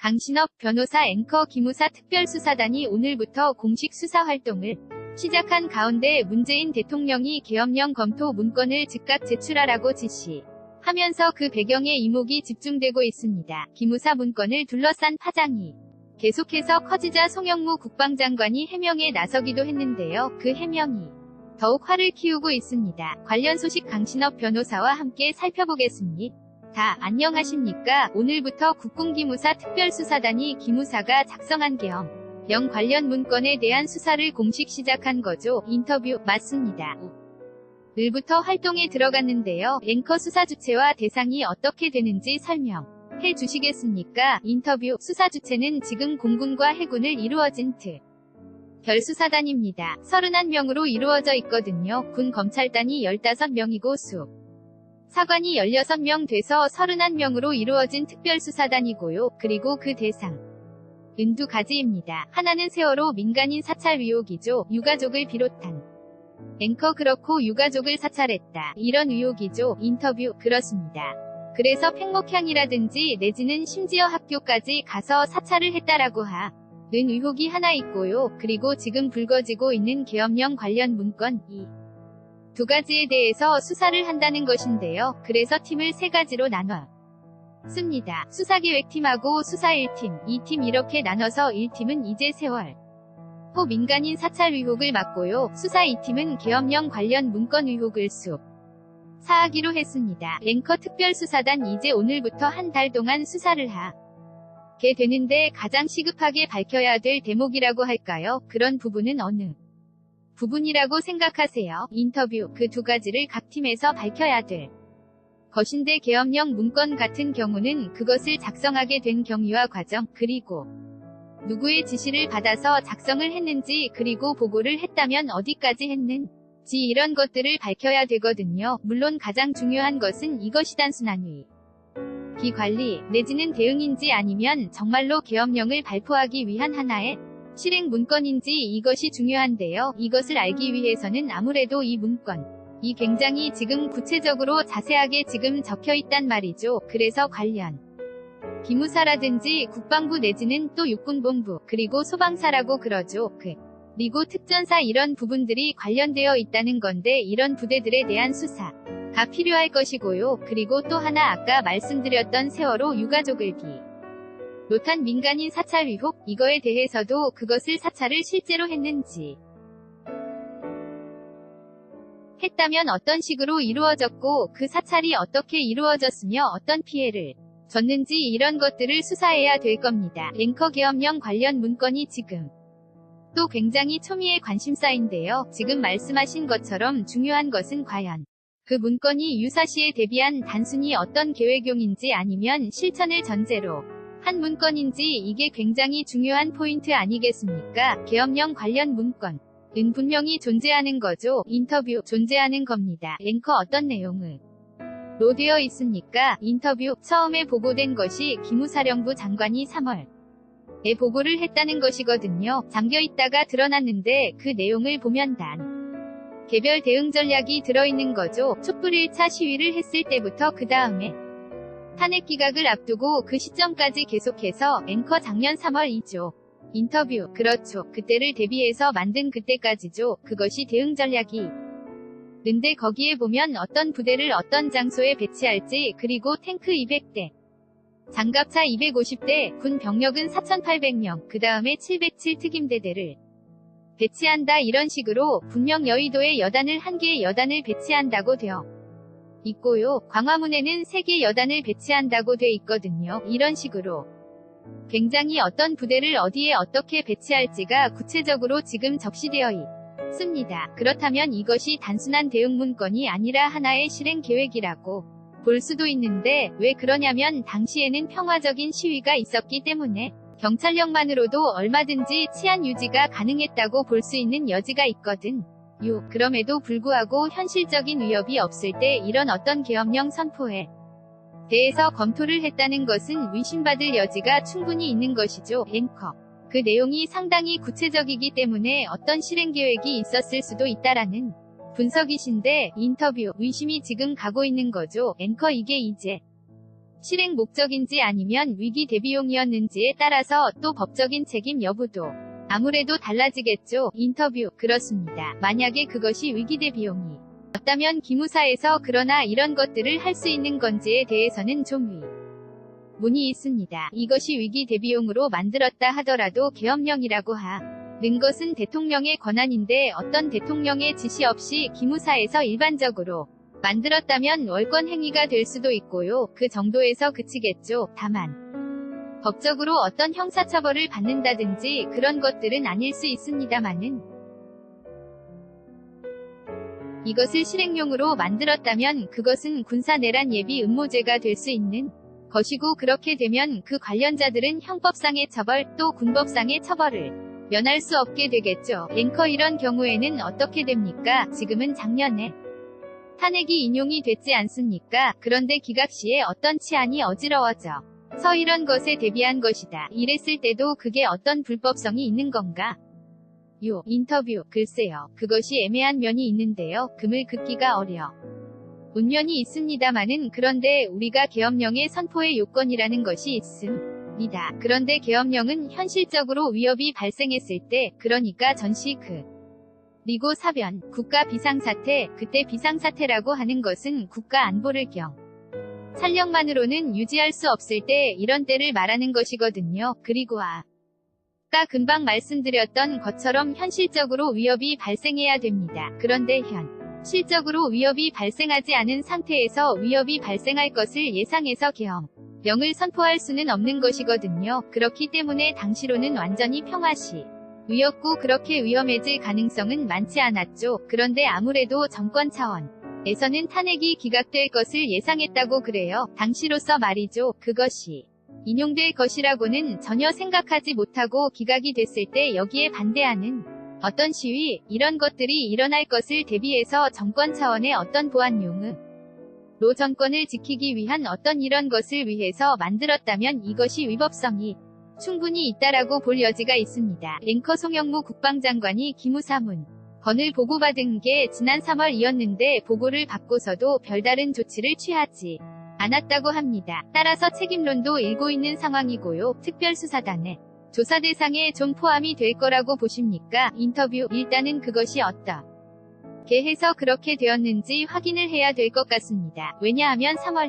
강신업 변호사 앵커 기무사 특별수사단이 오늘부터 공식 수사 활동을 시작한 가운데 문재인 대통령이 계엄령 검토 문건을 즉각 제출하라고 지시 하면서 그 배경에 이목이 집중되고 있습니다. 기무사 문건을 둘러싼 파장이 계속해서 커지자 송영무 국방장관이 해명에 나서기도 했는데요. 그 해명이 더욱 화를 키우고 있습니다. 관련 소식 강신업 변호사와 함께 살펴보겠습니다. 다 안녕하십니까? 오늘부터 국궁기무사 특별수사단이 기무사가 작성한 계엄 령 관련 문건에 대한 수사를 공식 시작한 거죠. 인터뷰 맞습니다. 늘부터 활동에 들어갔는데요. 앵커 수사 주체와 대상이 어떻게 되는지 설명해 주시겠습니까? 인터뷰 수사 주체는 지금 공군과 해군을 이루어진 트. 별수사단입니다. 31명으로 이루어져 있거든요. 군 검찰단이 15명이고 수. 사관이 16명 돼서 31명으로 이루어진 특별수사단이고요. 그리고 그 대상. 은두 가지입니다. 하나는 세월호 민간인 사찰 의혹이죠. 유가족을 비롯한. 앵커 그렇고 유가족을 사찰했다. 이런 의혹이죠. 인터뷰 그렇습니다. 그래서 팽목향이라든지 내지는 심지어 학교까지 가서 사찰을 했다라고 하. 는 의혹이 하나 있고요. 그리고 지금 불거지고 있는 계엄령 관련 문건 이. 두 가지에 대해서 수사를 한다는 것인데요. 그래서 팀을 세 가지로 나눠 씁니다. 수사계획팀하고 수사 1팀, 2팀 이렇게 나눠서 1팀은 이제 세월 호 민간인 사찰 의혹을 맡고요. 수사 2팀은 계엄령 관련 문건 의혹을 수 사하기로 했습니다. 앵커 특별수사단 이제 오늘부터 한 달 동안 수사를 하게 되는데 가장 시급하게 밝혀야 될 대목이라고 할까요? 그런 부분은 어느 부분이라고 생각하세요. 인터뷰 그 두 가지를 각 팀에서 밝혀야 될 것인데 계엄령 문건 같은 경우는 그것을 작성하게 된 경위와 과정 그리고 누구의 지시를 받아서 작성을 했는지 그리고 보고를 했다면 어디까지 했는지 이런 것들을 밝혀야 되거든요. 물론 가장 중요한 것은 이것이 단순한 위 기 관리 내지는 대응인지 아니면 정말로 계엄령을 발표하기 위한 하나의 실행 문건인지 이것이 중요한데요. 이것을 알기 위해서는 아무래도 이 문건, 이 굉장히 지금 구체적으로 자세하게 지금 적혀 있단 말이죠. 그래서 관련 기무사라든지 국방부 내지는 또 육군본부, 그리고 소방사라고 그러죠. 그, 그리고 특전사 이런 부분들이 관련되어 있다는 건데 이런 부대들에 대한 수사가 필요할 것이고요. 그리고 또 하나 아까 말씀드렸던 세월호 유가족을 비 노탄 민간인 사찰 의혹 이거에 대해서도 그것을 사찰을 실제로 했는지 했다면 어떤 식으로 이루어졌고 그 사찰이 어떻게 이루어졌으며 어떤 피해를 줬는지 이런 것들을 수사해야 될 겁니다. 앵커 계엄령 관련 문건이 지금 또 굉장히 초미의 관심사인데요. 지금 말씀하신 것처럼 중요한 것은 과연 그 문건이 유사시에 대비한 단순히 어떤 계획용인지 아니면 실천을 전제로 한 문건인지 이게 굉장히 중요한 포인트 아니겠습니까? 계엄령 관련 문건. 은 분명히 존재하는 거죠. 인터뷰 존재하는 겁니다. 앵커 어떤 내용을 로 되어 있습니까? 인터뷰 처음에 보고된 것이 기무사령부 장관이 3월 에 보고를 했다는 것이거든요. 잠겨 있다가 드러났는데 그 내용을 보면 단 개별 대응 전략이 들어있는 거죠. 촛불 1차 시위를 했을 때부터 그 다음에 탄핵 기각을 앞두고 그 시점까지 계속해서 앵커 작년 3월이죠. 인터뷰 그렇죠. 그때를 대비해서 만든 그때까지죠. 그것이 대응 전략이 근데 거기에 보면 어떤 부대를 어떤 장소에 배치할지 그리고 탱크 200대 장갑차 250대 군 병력은 4,800명 그 다음에 707 특임대대를 배치한다 이런 식으로 분명 여의도에 여단을 한 개의 여단을 배치한다고 되어 있고요. 광화문에는 3개 여단을 배치한다고 돼 있거든요. 이런 식으로 굉장히 어떤 부대를 어디에 어떻게 배치할지가 구체적으로 지금 적시되어 있습니다. 그렇다면 이것이 단순한 대응 문건이 아니라 하나의 실행 계획이라고 볼 수도 있는데 왜 그러냐면 당시에는 평화적인 시위가 있었기 때문에 경찰력만으로도 얼마든지 치안 유지가 가능했다고 볼 수 있는 여지가 있거든. 요, 그럼에도 불구하고 현실적인 위협이 없을 때 이런 어떤 계엄령 선포에 대해서 검토를 했다는 것은 의심받을 여지가 충분히 있는 것이죠. 앵커. 그 내용이 상당히 구체적이기 때문에 어떤 실행 계획이 있었을 수도 있다라는 분석이신데 인터뷰 의심이 지금 가고 있는 거죠. 앵커 이게 이제 실행 목적인지 아니면 위기 대비용이었는지에 따라서 또 법적인 책임 여부도 아무래도 달라지겠죠. 인터뷰 그렇습니다. 만약에 그것이 위기 대 비용이 었다면 기무사에서 그러나 이런 것들을 할 수 있는 건지에 대해서는 좀 위. 문이 있습니다. 이것이 위기 대비용으로 만들었다 하더라도 계엄령이라고 하는 것은 대통령의 권한인데 어떤 대통령의 지시 없이 기무사에서 일반적으로 만들었다면 월권 행위가 될 수도 있고요. 그 정도에서 그치겠죠. 다만 법적으로 어떤 형사처벌을 받는다든지 그런 것들은 아닐 수 있습니다만은 이것을 실행용으로 만들었다면 그것은 군사 내란 예비 음모죄가 될 수 있는 것이고 그렇게 되면 그 관련자들은 형법상의 처벌 또 군법상의 처벌을 면할 수 없게 되겠죠. 앵커 이런 경우에는 어떻게 됩니까? 지금은 작년에 탄핵이 인용이 됐지 않습니까? 그런데 기각 시에 어떤 치안이 어지러워져. 서 이런 것에 대비한 것이다. 이랬을 때도 그게 어떤 불법성이 있는 건가? 요, 인터뷰, 글쎄요. 그것이 애매한 면이 있는데요. 금을 긋기가 어려. 운면이 있습니다마는 그런데 우리가 계엄령의 선포의 요건이라는 것이 있습니다. 그런데 계엄령은 현실적으로 위협이 발생했을 때, 그러니까 전시 그 리고 사변, 국가 비상사태, 그때 비상사태라고 하는 것은 국가 안보를 경. 살력만으로는 유지할 수 없을 때 이런 때를 말하는 것이거든요. 그리고 아. 까 금방 말씀드렸던 것처럼 현실적으로 위협이 발생해야 됩니다. 그런데 현 실적으로 위협이 발생하지 않은 상태에서 위협이 발생할 것을 예상해서 계엄 명을 선포할 수는 없는 것이거든요. 그렇기 때문에 당시로는 완전히 평화시 위였고 그렇게 위험해질 가능성은 많지 않았죠. 그런데 아무래도 정권 차원 에서는 탄핵이 기각될 것을 예상했다고 그래요. 당시로서 말이죠. 그것이 인용될 것이라고는 전혀 생각하지 못하고 기각이 됐을 때 여기에 반대하는 어떤 시위, 이런 것들이 일어날 것을 대비해서 정권 차원의 어떤 보안용은 로 정권을 지키기 위한 어떤 이런 것을 위해서 만들었다면 이것이 위법성이 충분히 있다라고 볼 여지가 있습니다. 앵커 송영무 국방장관이 기무사문 건을 보고받은 게 지난 3월이었는데 보고를 받고서도 별다른 조치를 취하지 않았다고 합니다. 따라서 책임론도 일고 있는 상황이고요. 특별수사단에 조사 대상에 좀 포함이 될 거라고 보십니까? 인터뷰 일단은 그것이 어떻게 해서 그렇게 되었는지 확인을 해야 될 것 같습니다. 왜냐하면 3월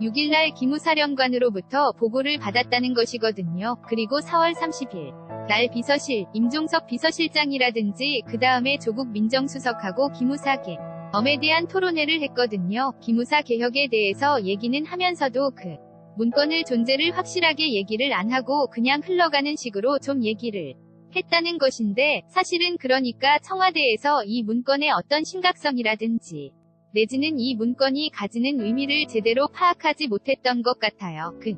1. 6일날 기무사령관으로부터 보고를 받았다는 것이거든요. 그리고 4월 30일 날 비서실, 임종석 비서실장이라든지 그 다음에 조국 민정수석하고 기무사계 엄에 대한 토론회를 했거든요. 기무사 개혁에 대해서 얘기는 하면서도 그 문건을 존재를 확실하게 얘기를 안 하고 그냥 흘러가는 식으로 좀 얘기를 했다는 것인데 사실은 그러니까 청와대에서 이 문건의 어떤 심각성이라든지 내지는 이 문건이 가지는 의미를 제대로 파악하지 못했던 것 같아요. 그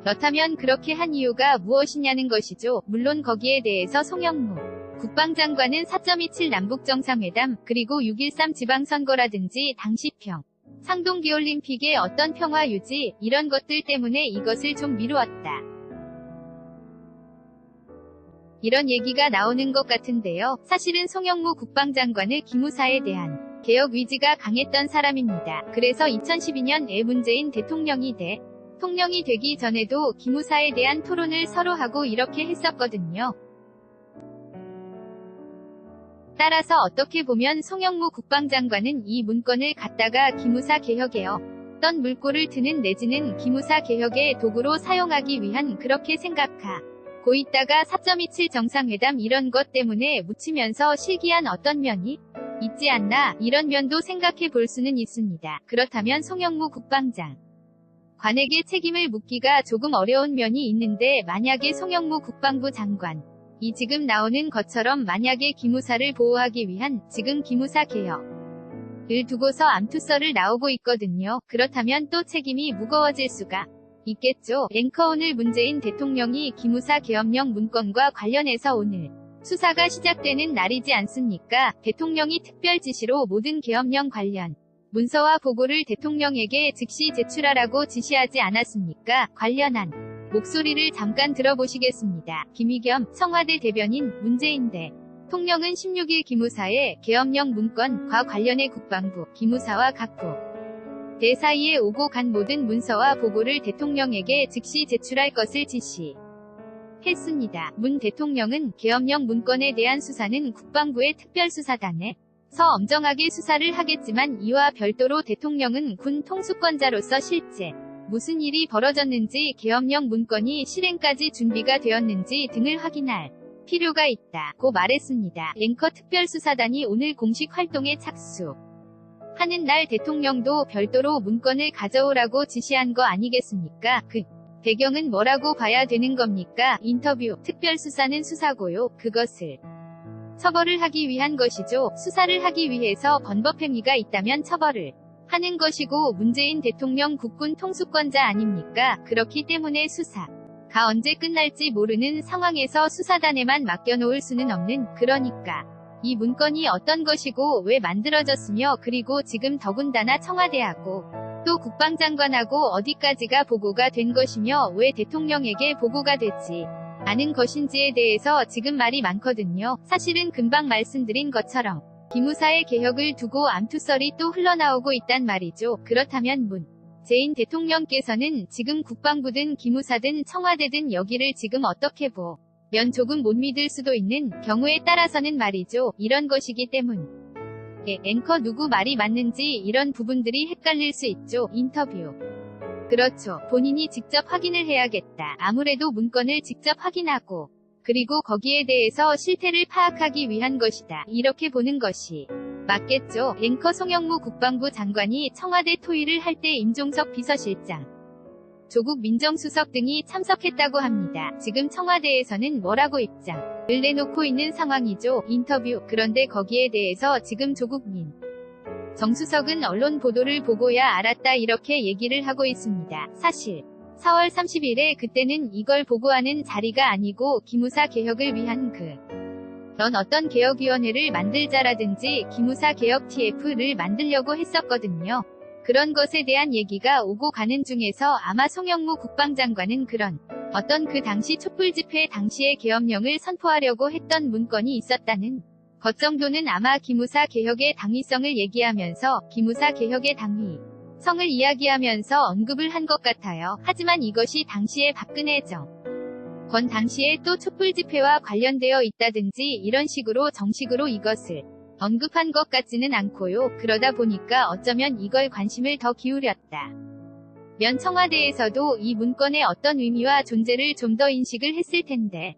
그렇다면 그렇게 한 이유가 무엇이냐는 것이죠. 물론 거기에 대해서 송영무 국방장관은 4.27 남북정상회담 그리고 6.13 지방선거라든지 당시 평 상동기올림픽의 어떤 평화 유지, 이런 것들 때문에 이것을 좀 미루었다. 이런 얘기가 나오는 것 같은데요. 사실은 송영무 국방장관의 기무사에 대한 개혁 의지가 강했던 사람입니다. 그래서 2012년에 문재인 대통령이 돼 통령이 되기 전에도 기무사에 대한 토론을 서로 하고 이렇게 했었거든요. 따라서 어떻게 보면 송영무 국방장관은 이 문건을 갖다가 기무사 개혁에요. 어떤 물꼬를 트는 내지는 기무사 개혁의 도구로 사용하기 위한 그렇게 생각하 고 있다가 4.27 정상회담 이런 것 때문에 묻히면서 실기한 어떤 면이 있지 않나 이런 면도 생각해 볼 수는 있습니다. 그렇다면 송영무 국방장 관에게 책임을 묻기가 조금 어려운 면이 있는데 만약에 송영무 국방부 장관 이 지금 나오는 것처럼 만약에 기무사를 보호하기 위한 지금 기무사 개혁을 두고서 암투서를 나오고 있거든요. 그렇다면 또 책임이 무거워질 수가 있겠죠. 앵커 오늘 문재인 대통령이 기무사 계엄령 문건과 관련해서 오늘 수사가 시작되는 날이지 않습니까? 대통령이 특별 지시로 모든 계엄령 관련 문서와 보고를 대통령에게 즉시 제출하라고 지시하지 않았습니까? 관련한 목소리를 잠깐 들어보시겠습니다. 김희겸 청와대 대변인 문재인 대 통령은 16일 기무사의 계엄령 문건과 관련해 국방부, 기무사와 각부 대사이에 오고 간 모든 문서와 보고를 대통령에게 즉시 제출할 것을 지시. 했습니다. 문 대통령은 계엄령 문건에 대한 수사는 국방부의 특별수사단에 서 엄정하게 수사를 하겠지만 이와 별도로 대통령은 군 통수권자로서 실제 무슨 일이 벌어졌는지 계엄령 문건이 실행까지 준비가 되었는지 등을 확인할 필요가 있다고 말했습니다. 앵커 특별수사단이 오늘 공식 활동에 착수. 하는 날 대통령도 별도로 문건을 가져오라고 지시한 거 아니겠습니까? 그 배경은 뭐라고 봐야 되는 겁니까? 인터뷰. 특별수사는 수사고요. 그것을 처벌을 하기 위한 것이죠. 수사를 하기 위해서 번법행위가 있다면 처벌을 하는 것이고 문재인 대통령 국군 통수권자 아닙니까? 그렇기 때문에 수사 가 언제 끝날지 모르는 상황에서 수사단에만 맡겨놓을 수는 없는 그러니까 이 문건이 어떤 것이고 왜 만들어졌으며 그리고 지금 더군다나 청와대하고 또 국방장관하고 어디까지가 보고가 된 것이며 왜 대통령에게 보고가 됐지 않은 것인지에 대해서 지금 말이 많거든요. 사실은 금방 말씀드린 것처럼 기무사의 개혁을 두고 암투설이 또 흘러나오고 있단 말이죠. 그렇다면 문 재인 대통령께서는 지금 국방부든 기무사든 청와대든 여기를 지금 어떻게 보 면 조금 못 믿을 수도 있는 경우에 따라서는 말이죠. 이런 것이기 때문. 예, 앵커 누구 말이 맞는지 이런 부분들이 헷갈릴 수 있죠. 인터뷰. 그렇죠. 본인이 직접 확인을 해야겠다. 아무래도 문건을 직접 확인하고 그리고 거기에 대해서 실태를 파악하기 위한 것이다. 이렇게 보는 것이 맞겠죠. 앵커 송영무 국방부 장관이 청와대 토의를 할 때 임종석 비서실장 조국 민정수석 등이 참석했다고 합니다. 지금 청와대에서는 뭐라고 입장을 내놓고 있는 상황이죠. 인터뷰. 그런데 거기에 대해서 지금 조국 민 정수석은 언론 보도를 보고야 알았다 이렇게 얘기를 하고 있습니다. 사실 4월 30일에 그때는 이걸 보고하는 자리가 아니고 기무사 개혁을 위한 그 넌 어떤 개혁위원회를 만들자라든지 기무사 개혁 TF를 만들려고 했었거든요. 그런 것에 대한 얘기가 오고 가는 중에서 아마 송영무 국방장관은 그런 어떤 그 당시 촛불 집회 당시의 계엄령을 선포하려고 했던 문건이 있었다는 것 정도는 아마 기무사 개혁의 당위성을 얘기하면서 기무사 개혁의 당위 성을 이야기하면서 언급을 한 것 같아요. 하지만 이것이 당시의 박근혜 정. 권 당시에 또 촛불 집회와 관련되어 있다든지 이런 식으로 정식으로 이것을 언급한 것 같지는 않고요. 그러다 보니까 어쩌면 이걸 관심을 더 기울였다. 면 청와대에서도 이 문건의 어떤 의미와 존재를 좀 더 인식을 했을 텐데.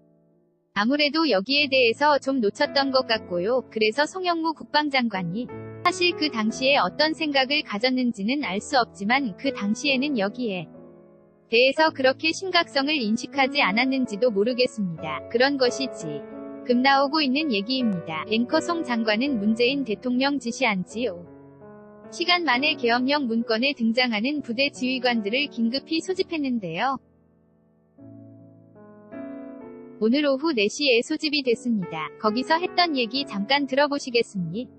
아무래도 여기에 대해서 좀 놓쳤던 것 같고요. 그래서 송영무 국방장관이 사실 그 당시에 어떤 생각을 가졌는지는 알 수 없지만 그 당시에는 여기에 대해서 그렇게 심각성을 인식하지 않았는지도 모르겠습니다. 그런 것이지. 금 나오고 있는 얘기입니다. 앵커 송 장관은 문재인 대통령 지시한 지 5. 시간 만에 계엄령 문건에 등장하는 부대 지휘관들을 긴급히 소집했는데요. 오늘 오후 4시에 소집이 됐습니다. 거기서 했던 얘기 잠깐 들어보시겠습니다.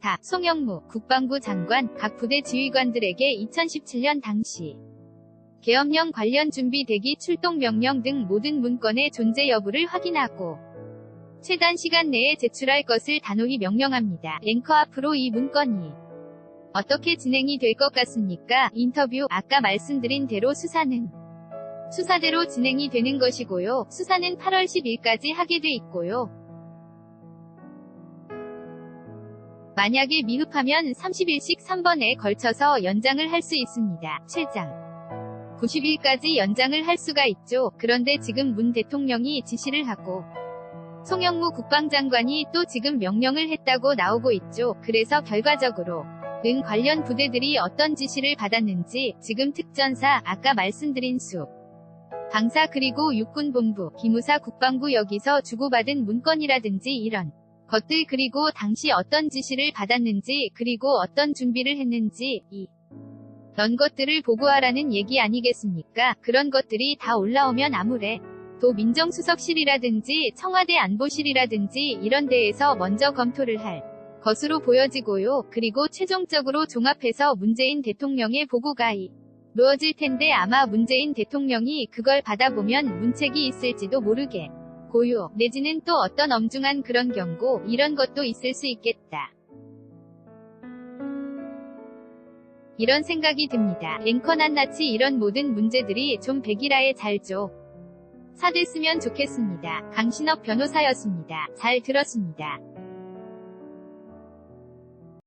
다 송영무 국방부 장관 각 부대 지휘관들에게 2017년 당시 계엄령 관련 준비 대기 출동 명령 등 모든 문건의 존재 여부를 확인하고 최단 시간 내에 제출할 것을 단호히 명령합니다. 앵커 앞으로 이 문건이 어떻게 진행이 될 것 같습니까? 인터뷰 아까 말씀드린 대로 수사는 수사대로 진행이 되는 것이고요. 수사는 8월 10일까지 하게 돼 있고요. 만약에 미흡하면 30일씩 3번에 걸쳐서 연장을 할 수 있습니다. 최장 90일까지 연장을 할 수가 있죠. 그런데 지금 문 대통령이 지시를 하고 송영무 국방장관이 또 지금 명령을 했다고 나오고 있죠. 그래서 결과적으로 는 관련 부대들이 어떤 지시를 받았는지 지금 특전사 아까 말씀드린 수 방사 그리고 육군본부, 기무사 국방부 여기서 주고받은 문건이라든지 이런 것들 그리고 당시 어떤 지시를 받았는지 그리고 어떤 준비를 했는지 이 런 것들을 보고하라는 얘기 아니겠습니까? 그런 것들이 다 올라오면 아무래 도 민정수석실이라든지 청와대 안보실이라든지 이런 데에서 먼저 검토를 할 것으로 보여지고요. 그리고 최종적으로 종합해서 문재인 대통령의 보고가 이 루어질 텐데 아마 문재인 대통령이 그걸 받아보면 문책이 있을지도 모르게 고요 내지는 또 어떤 엄중한 그런 경고 이런 것도 있을 수 있겠다. 이런 생각이 듭니다. 앵커 낱낱이 이런 모든 문제들이 좀 백일화에 잘죠. 사됐으면 좋겠습니다. 강신업 변호사였습니다. 잘 들었습니다.